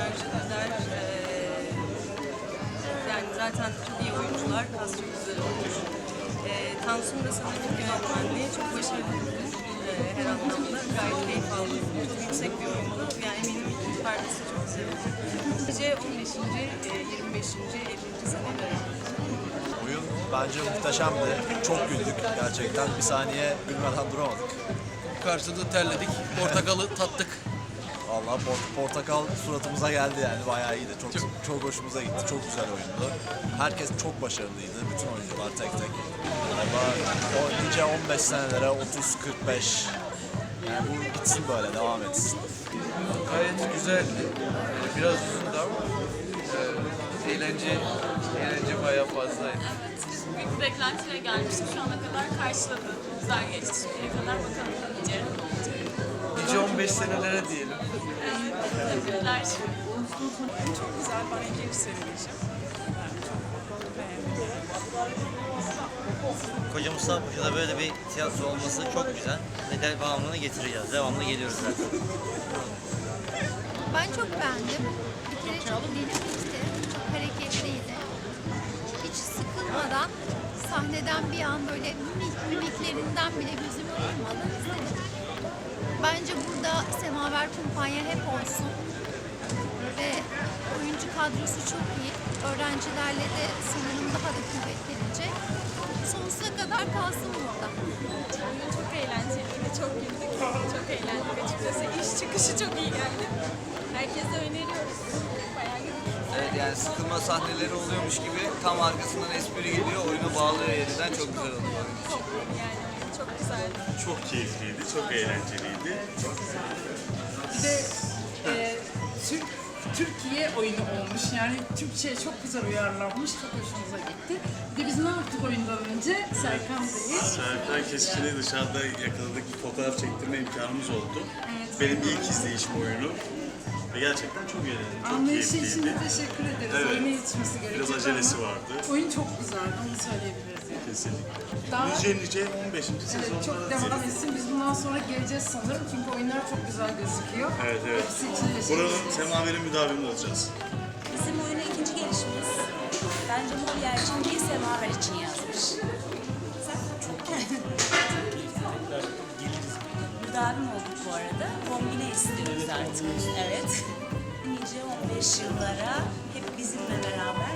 enerji güzel. Ee, yani zaten çok iyi oyuncular, kas çok güzel olmuş. Ee, Tansu'nun da sanırım yönetmenliği çok başarılı bulmuş. Ee, her anlamda gayet keyif aldım. Çok yüksek bir oyundu. Yani eminim ikinci perdesi çok olur. Gece 15. e, 25. 50. seneler. Oyun bence muhteşemdi. Çok güldük gerçekten. Bir saniye gülmeden duramadık. Karşılıklı terledik, portakalı tattık. Vallahi port- portakal suratımıza geldi yani bayağı iyiydi. Çok çok hoşumuza gitti. Çok güzel oyundu. Herkes çok başarılıydı. Bütün oyuncular tek tek. Galiba nice 15 senelere 30 45 yani bu gitsin böyle devam etsin. Gayet güzeldi. Biraz uzundu ama e, eğlence, eğlence bayağı fazlaydı. Evet. Büyük bir beklentiyle gelmiştik. Şu ana kadar karşıladı. Güzel geçti şimdiye kadar. Bakalım nice olacak. Nice 15 senelere diyelim. Tebrikler. Çok güzel. Ben ikinci seyredeceğim. Koca Mustafa Paşa'da böyle bir tiyatro olması çok güzel. Ve devamını getireceğiz. Devamlı geliyoruz zaten. Ben çok beğendim. Bir kere çok dinamikti, çok hareketliydi. Hiç sıkılmadan sahneden bir an böyle mimik, mimiklerinden bile gözümü ayırmadan izledim. Bence burada Semaver Kumpanya hep olsun. Ve oyuncu kadrosu çok iyi. Öğrencilerle de sanırım daha da kuvvetlenecek. Sonsuza kadar kalsın burada. Oyun çok eğlenceliydi. Çok güldük. Çok eğlendik açıkçası. İş çıkışı çok iyi geldi. Herkese öneriyoruz. Bayağı güldük. Evet yani sıkılma sahneleri oluyormuş gibi tam arkasından espri geliyor, oyunu bağlıyor yeniden çok güzel oluyor. Çok yani çok güzeldi. Çok keyifliydi, çok eğlenceliydi. Bir de e, Türk, Türkiye oyunu olmuş. Yani Türkçe'ye çok güzel uyarlanmış. Çok hoşumuza gitti. Bir de biz ne yaptık oyundan önce? Serkan Bey'i. Serkan Keskin'i dışarıda yakaladık, bir fotoğraf çektirme imkanımız oldu. Benim ilk izleyişim oyunu. Ve gerçekten çok eğlendim, çok Anlayışı için de keyifliydi. teşekkür ederiz. Evet. Oyuna yetişmesi gerekiyor. Biraz acelesi vardı. Oyun çok güzeldi. Onu söyleyebiliriz yani. Kesinlikle. Daha- Nice nice 15. Evet, sezonda çok devam diyelim. etsin. Biz bundan sonra geleceğiz sanırım. Çünkü oyunlar çok güzel gözüküyor. Evet, evet. Hepsi için teşekkür Buranın ederiz. semaverin müdavimi olacağız. Bizim oyuna ikinci gelişimiz. Bence Molière için değil, Semaver için yazmış. Çok Müdavim olduk bu arada. Kombine istiyoruz artık. Evet. Nice 15 yıllara hep bizimle beraber,